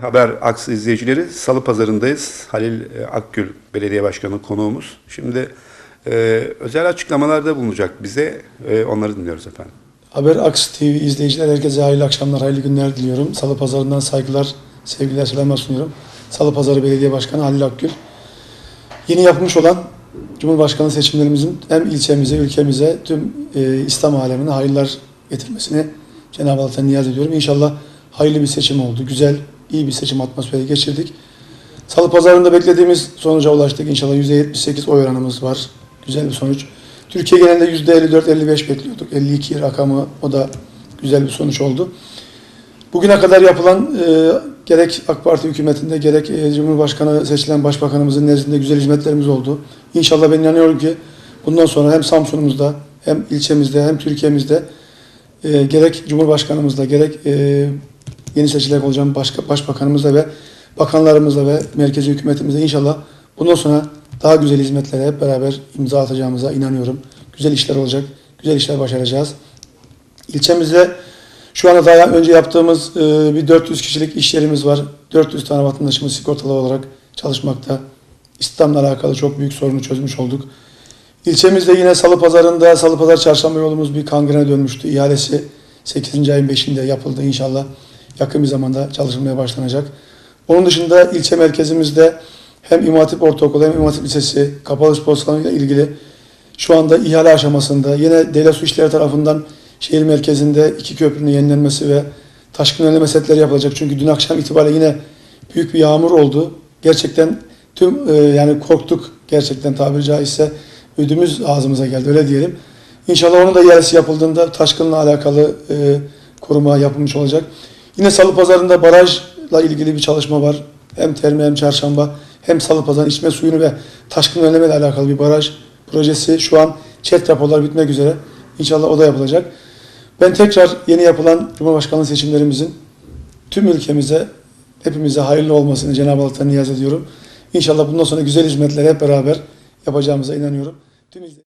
Haber Aks izleyicileri Salı Pazarı'ndayız. Halil e, Akgül Belediye Başkanı konuğumuz. Şimdi e, özel açıklamalarda bulunacak bize. E, onları dinliyoruz efendim. Haber Aks TV izleyiciler herkese hayırlı akşamlar, hayırlı günler diliyorum. Salı Pazarı'ndan saygılar, sevgiler, selamlar sunuyorum. Salı Pazarı Belediye Başkanı Halil Akgül. Yeni yapılmış olan Cumhurbaşkanı seçimlerimizin hem ilçemize, ülkemize, tüm e, İslam alemine hayırlar getirmesini Cenab-ı Allah'tan niyaz ediyorum. İnşallah hayırlı bir seçim oldu. Güzel, iyi bir seçim atmosferi geçirdik. Salı Pazarı'nda beklediğimiz sonuca ulaştık. İnşallah %78 oy oranımız var. Güzel bir sonuç. Türkiye genelinde %54-55 bekliyorduk. 52 rakamı o da güzel bir sonuç oldu. Bugüne kadar yapılan e, gerek AK Parti hükümetinde gerek e, Cumhurbaşkanı seçilen başbakanımızın nezdinde güzel hizmetlerimiz oldu. İnşallah ben inanıyorum ki bundan sonra hem Samsun'umuzda hem ilçemizde hem Türkiye'mizde e, gerek Cumhurbaşkanımızla gerek e, yeni seçilecek olacağım başka başbakanımızla ve bakanlarımızla ve merkezi hükümetimizle inşallah bundan sonra daha güzel hizmetlere hep beraber imza atacağımıza inanıyorum. Güzel işler olacak, güzel işler başaracağız. İlçemizde şu anda daha önce yaptığımız e, bir 400 kişilik iş yerimiz var. 400 tane vatandaşımız sigortalı olarak çalışmakta. İstihdamla alakalı çok büyük sorunu çözmüş olduk. İlçemizde yine Salı Pazarı'nda, Salı Pazar Çarşamba yolumuz bir kangrene dönmüştü. İhalesi 8. ayın 5'inde yapıldı inşallah. Yakın bir zamanda çalışılmaya başlanacak. Onun dışında ilçe merkezimizde hem İmam Ortaokulu hem İmam Lisesi kapalı spor salonu ile ilgili şu anda ihale aşamasında yine devlet su işleri tarafından şehir merkezinde iki köprünün yenilenmesi ve taşkın önleme setleri yapılacak. Çünkü dün akşam itibariyle yine büyük bir yağmur oldu. Gerçekten tüm e, yani korktuk gerçekten tabiri caizse ödümüz ağzımıza geldi öyle diyelim. İnşallah onun da ihalesi yapıldığında taşkınla alakalı e, koruma yapılmış olacak. Yine Salı Pazarı'nda barajla ilgili bir çalışma var. Hem Termi hem Çarşamba hem Salı Pazarı içme suyunu ve taşkın önleme ile alakalı bir baraj projesi şu an çet raporlar bitmek üzere. İnşallah o da yapılacak. Ben tekrar yeni yapılan Cumhurbaşkanlığı seçimlerimizin tüm ülkemize, hepimize hayırlı olmasını Cenab-ı Allah'tan niyaz ediyorum. İnşallah bundan sonra güzel hizmetleri hep beraber yapacağımıza inanıyorum. Tüm izle-